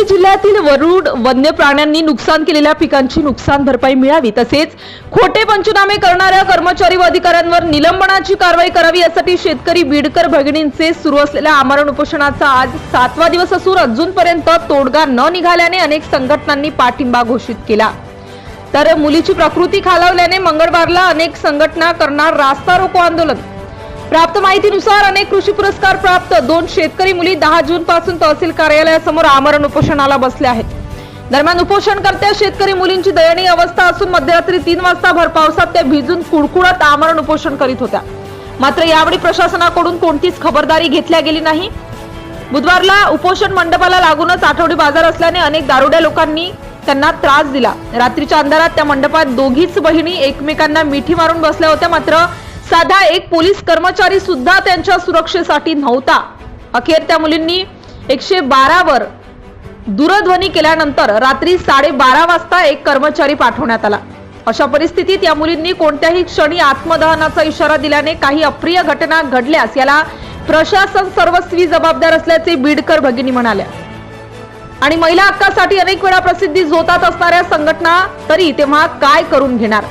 अमरावती जिल्ह्यातील वरुड वन्य प्राण्यांनी नुकसान केलेल्या पिकांची नुकसान भरपाई मिळावी तसेच खोटे पंचनामे करणाऱ्या कर्मचारी व अधिकाऱ्यांवर निलंबनाची कारवाई करावी यासाठी शेतकरी बीडकर भगिनींचे सुरू असलेल्या आमरण उपोषणाचा आज सातवा दिवस असून अजूनपर्यंत तोडगा न निघाल्याने अनेक संघटनांनी पाठिंबा घोषित केला. तर मुलीची प्रकृती खालावल्याने मंगळवारला अनेक संघटना करणार रास्ता रोको आंदोलन. प्राप्त माहितीनुसार अनेक कृषी पुरस्कार प्राप्त. दोन शेतकरी मुली दहा जून पासून तहसील कार्यालयासमोर आमरण उपोषणाला बसल्या आहेत. दरम्यान उपोषणकर्त्या शेतकरी मुलींची दयनीय अवस्था असून मध्यरात्री तीन वाजता भर पावसात त्या भिजून कुडकुडत आमरण उपोषण करीत होत्या. मात्र यावेळी प्रशासनाकडून कोणतीच खबरदारी घेतल्या गेली नाही. बुधवारला उपोषण मंडपाला लागूनच आठवडी बाजार असल्याने अनेक दारुड्या लोकांनी त्यांना त्रास दिला. रात्रीच्या अंधारात त्या मंडपात दोघीच बहिणी एकमेकांना मिठी मारून बसल्या होत्या. मात्र साधा एक पोलीस कर्मचारी सुद्धा त्यांच्या सुरक्षेसाठी नव्हता. अखेर त्या मुलींनी एकशे बारावर दूरध्वनी केल्यानंतर रात्री साडेबारा वाजता एक कर्मचारी पाठवण्यात आला. अशा परिस्थितीत या मुलींनी कोणत्याही क्षणी आत्मदहनाचा इशारा दिल्याने काही अप्रिय घटना घडल्यास याला प्रशासन सर्वस्वी जबाबदार असल्याचे बीडकर भगिनी म्हणाल्या. आणि महिला हक्कासाठी अनेक वेळा प्रसिद्धी जोतात असणाऱ्या संघटना तरी तेव्हा काय करून घेणार?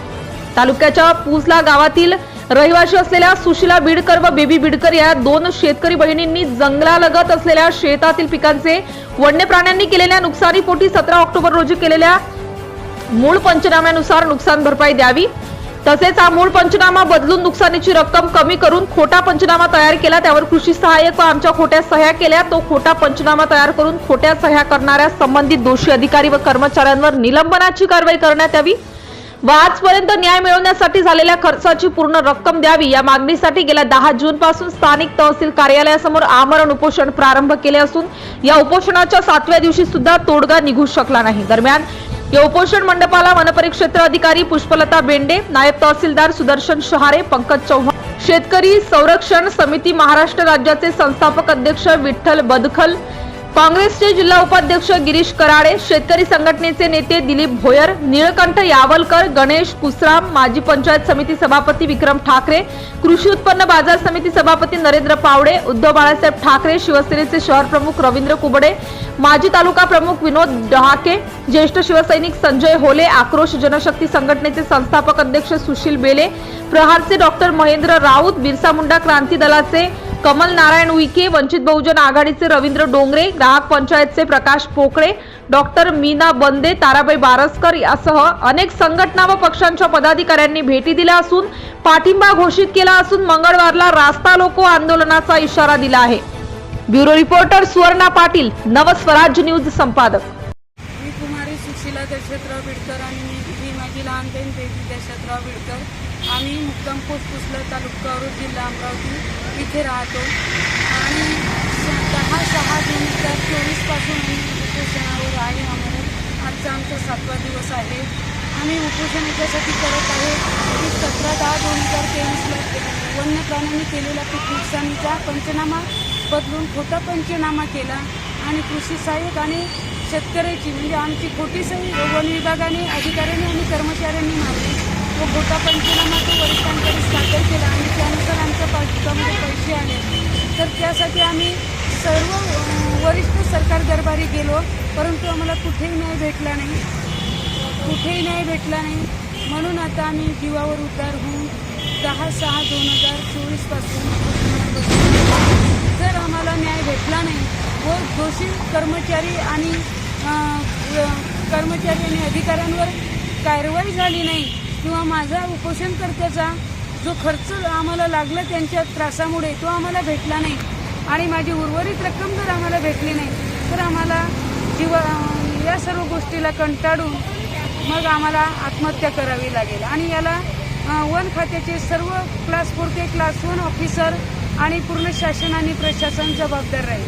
तालुक्याच्या पुसला गावातील रहिवाशी असलेल्या सुशिला बीडकर व बेबी बीडकर या दोन शेतकरी बहिणींनी जंगलालगत असलेल्या शेतातील पिकांचे वन्य प्राण्यांनी केलेल्या नुकसानीपोटी सतरा ऑक्टोबर रोजी केलेल्या मूळ पंचनाम्यानुसार नुकसान भरपाई द्यावी. तसेच हा मूळ पंचनामा बदलून नुकसानीची रक्कम कमी करून खोटा पंचनामा तयार केला. त्यावर कृषी सहाय्यक व आमच्या खोट्या सह्या केल्या. तो खोटा पंचनामा तयार करून खोट्या सह्या करणाऱ्या संबंधित दोषी अधिकारी व कर्मचाऱ्यांवर निलंबनाची कारवाई करण्यात यावी. व आजपर्यंत न्याय मिळवण्यासाठी झालेल्या खर्चाची पूर्ण रक्कम द्यावी या मागणीसाठी गेल्या दहा जून पासून स्थानिक तहसील कार्यालयासमोर आमरण उपोषण प्रारंभ केले असून या उपोषणाच्या सातव्या दिवशी सुद्धा तोडगा निघू शकला नाही. दरम्यान या उपोषण मंडपाला वनपरिक्षेत्र अधिकारी पुष्पलता बेंडे नायब तहसीलदार सुदर्शन शहारे पंकज चव्हाण शेतकरी संरक्षण समिती महाराष्ट्र राज्याचे संस्थापक अध्यक्ष विठ्ठल बदखल काँग्रेसचे जिल्हा उपाध्यक्ष गिरीश कराडे शेतकरी संघटनेचे नेते दिलीप भोयर निळकंठ यावलकर गणेश कुसराम माजी पंचायत समिती सभापती विक्रम ठाकरे कृषी उत्पन्न बाजार समिती सभापती नरेंद्र पावडे उद्धव बाळासाहेब ठाकरे शिवसेनेचे शहर प्रमुख रवींद्र कुबडे माजी तालुका प्रमुख विनोद डहाके ज्येष्ठ शिवसैनिक संजय होले आक्रोश जनशक्ती संघटनेचे संस्थापक अध्यक्ष सुशील बेले प्रहारचे डॉक्टर महेंद्र राऊत बिरसा मुंडा क्रांती दलाचे कमल नारायण उईके वंचित बहुजन आघाडीचे रवींद्र डोंगरे ग्राहक पंचायतचे प्रकाश पोकळे डॉक्टर मीना बंदे ताराबाई बारसकर यासह अनेक संघटना व पक्षांच्या पदाधिकाऱ्यांनी भेटी दिल्या असून पाठिंबा घोषित केला असून मंगळवारला रास्ता लोको आंदोलनाचा इशारा दिला आहे. Bureau reporter Suvarna Patil Navswarajya news संपादक. मी कुमारी सुशीला दशरथराव बिडकर आणि मी माझी लहान बहीण बेबी दशरथराव बिडकर आम्ही मुक्काम पोस्ट पुसलं तालुका औरत जिल्हा अमरावती इथे राहतो. आणि दहा सहा दोन हजार चोवीसपासून आम्ही उपोषणावर आहे आम्हाला. आजचा आमचा सातवा दिवस आहे. आम्ही उपोषण याच्यासाठी करत आहे. की सतरा दहा दोन हजार तेवीसला वन्य प्राण्यांनी केलेला पीक नुकसानीचा पंचनामा बदलून खोटा पंचनामा केला. आणि कृषी सहाय्यक आणि शेतकऱ्याची म्हणजे आमची खोटी सही वन विभागाने अधिकाऱ्यांनी आणि कर्मचाऱ्यांनी मारली. व गोटा पंचनामा तो वरिष्ठांकडे सादर केला आणि त्यानुसार आमच्या पाकिस्तानमध्ये पैसे आले. तर त्यासाठी आम्ही सर्व वरिष्ठ सरकार दरबारी गेलो परंतु आम्हाला कुठेही न्याय भेटला नाही. कुठेही न्याय भेटला नाही. म्हणून आता आम्ही जीवावर उतार होऊन दहा सहा दोन हजार चोवीसपासून जर आम्हाला न्याय भेटला नाही व दोषी कर्मचारी आणि कर्मचारी आणि अधिकाऱ्यांवर कारवाई झाली नाही किंवा माझा उपोषणकर्त्याचा जो खर्च आम्हाला लागला त्यांच्या त्रासामुळे तो आम्हाला भेटला नाही आणि माझी उर्वरित रक्कम जर आम्हाला भेटली नाही तर आम्हाला जीवा या सर्व गोष्टीला कंटाळून मग आम्हाला आत्महत्या करावी लागेल. आणि याला वन खात्याचे सर्व क्लास फोर ते क्लास वन ऑफिसर आणि पूर्ण शासन आणि प्रशासन जबाबदार राहील.